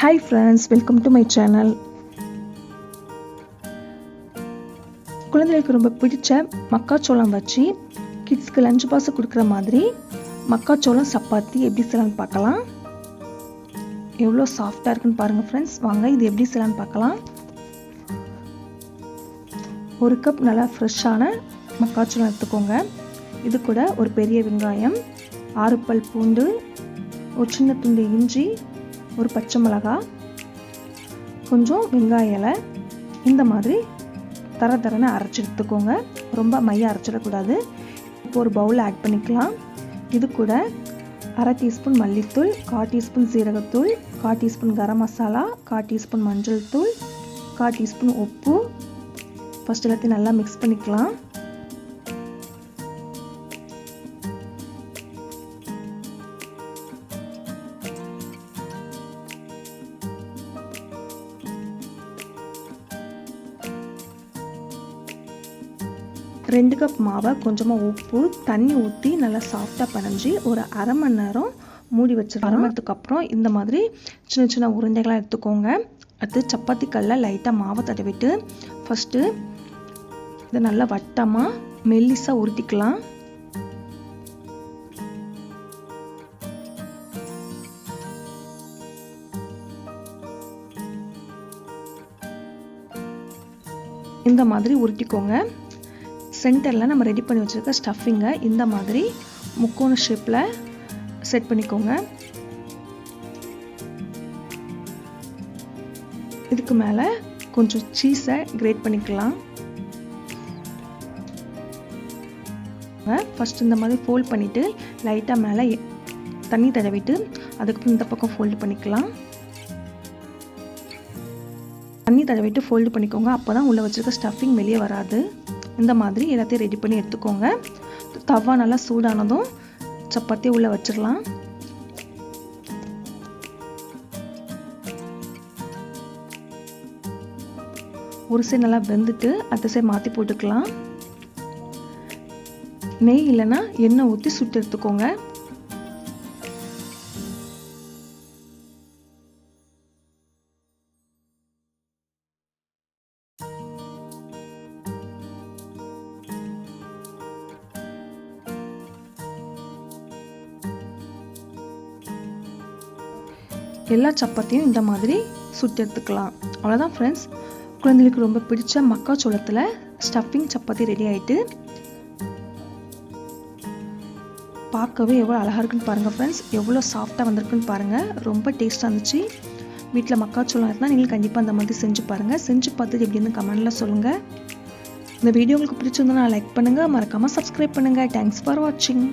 Hi friends welcome to my channel குழந்தைகளுக்கு ரொம்ப பிடிச்ச மக்காச்சோளம் வச்சு கிட்ஸ்க்கு லஞ்ச் பாக்ஸ் கொடுக்குற மாதிரி மக்காச்சோளம் சப்பாத்தி எப்படி செய்யலாம்னு பார்க்கலாம். எவ்வளோ சாஃப்டாக இருக்குன்னு பாருங்கள் ஃப்ரெண்ட்ஸ் வாங்க இது எப்படி செய்யலாம்னு பார்க்கலாம். ஒரு கப் நல்லா ஃப்ரெஷ்ஷான மக்காச்சோளம் எடுத்துக்கோங்க. இது கூட ஒரு பெரிய வெங்காயம் ஆறு பல் பூண்டு ஒரு சின்ன துண்டு இஞ்சி ஒரு பச்சை மிளகா கொஞ்சம் வெங்காய இலை இந்த மாதிரி தர தரன்னு அரைச்சி எடுத்துக்கோங்க. ரொம்ப மைய அரைச்சிடக்கூடாது. இப்போ ஒரு பவுல் ஆட் பண்ணிக்கலாம். இது கூட அரை டீஸ்பூன் மல்லித்தூள் கால் டீஸ்பூன் சீரகத்தூள் கால் டீஸ்பூன் கரம் மசாலா கால் டீஸ்பூன் மஞ்சள் தூள் கால் டீஸ்பூன் உப்பு. ஃபஸ்ட் எல்லாத்தையும் நல்லா மிக்ஸ் பண்ணிக்கலாம். ரெண்டு கப் மாவை கொஞ்சமாக உப்பு தண்ணி ஊற்றி நல்லா சாஃப்டாக பனைஞ்சி ஒரு அரை மணி நேரம் மூடி வச்சு அரை அப்புறம் இந்த மாதிரி சின்ன சின்ன உருண்டைகளாக எடுத்துக்கோங்க. அடுத்து சப்பாத்தி கல்லில் லைட்டாக மாவை தடவிட்டு ஃபஸ்ட்டு இதை நல்லா வட்டமாக மெல்லிஸாக உருட்டிக்கலாம். இந்த மாதிரி உருட்டிக்கோங்க. சென்டரில் நம்ம ரெடி பண்ணி வச்சுருக்க ஸ்டஃபிங்கை இந்த மாதிரி முக்கோண ஷேப்பில் செட் பண்ணிக்கோங்க. இதுக்கு மேலே கொஞ்சம் சீஸை கிரேட் பண்ணிக்கலாம். ஃபஸ்ட் இந்த மாதிரி ஃபோல்ட் பண்ணிவிட்டு லைட்டாக மேலே தண்ணி தடவிட்டு அதுக்கப்புறம் இந்த பக்கம் ஃபோல்டு பண்ணிக்கலாம். தண்ணி தடவிட்டு ஃபோல்டு பண்ணிக்கோங்க. அப்போ தான் உள்ளே வச்சுருக்க ஸ்டஃபிங் வெளியே வராது. இந்த மாதிரி எல்லாத்தையும் ரெடி பண்ணி எடுத்துக்கோங்க. தவா நல்லா சூடானதும் சப்பாத்தி உள்ளே வச்சிடலாம். ஒரு சைடு நல்லா வெந்துட்டு அடுத்த சைடு மாற்றி போட்டுக்கலாம். நெய் இல்லைன்னா எண்ணெய் ஊற்றி சுட்டு எடுத்துக்கோங்க. எல்லா சப்பாத்தியும் இந்த மாதிரி சுற்றி எடுத்துக்கலாம். அவ்வளோதான் ஃப்ரெண்ட்ஸ் குழந்தைகளுக்கு ரொம்ப பிடிச்ச மக்காச்சோளத்தில் ஸ்டஃபிங் சப்பாத்தி ரெடி ஆகிட்டு பார்க்கவே எவ்வளோ அழகாக இருக்குன்னு பாருங்கள் ஃப்ரெண்ட்ஸ் எவ்வளோ சாஃப்டாக வந்திருக்குன்னு பாருங்கள் ரொம்ப டேஸ்ட்டாக இருந்துச்சு. வீட்டில் மக்காச்சோளம் இருந்தால் நீங்கள் கண்டிப்பாக அந்த மாதிரி செஞ்சு பாருங்கள் செஞ்சு பார்த்துட்டு எப்படின்னு கமெண்டில் சொல்லுங்கள் இந்த வீடியோ உங்களுக்கு பிடிச்சிருந்தா லைக் பண்ணுங்கள் மறக்காமல் சப்ஸ்கிரைப் பண்ணுங்கள் தேங்க்ஸ் ஃபார் வாட்சிங்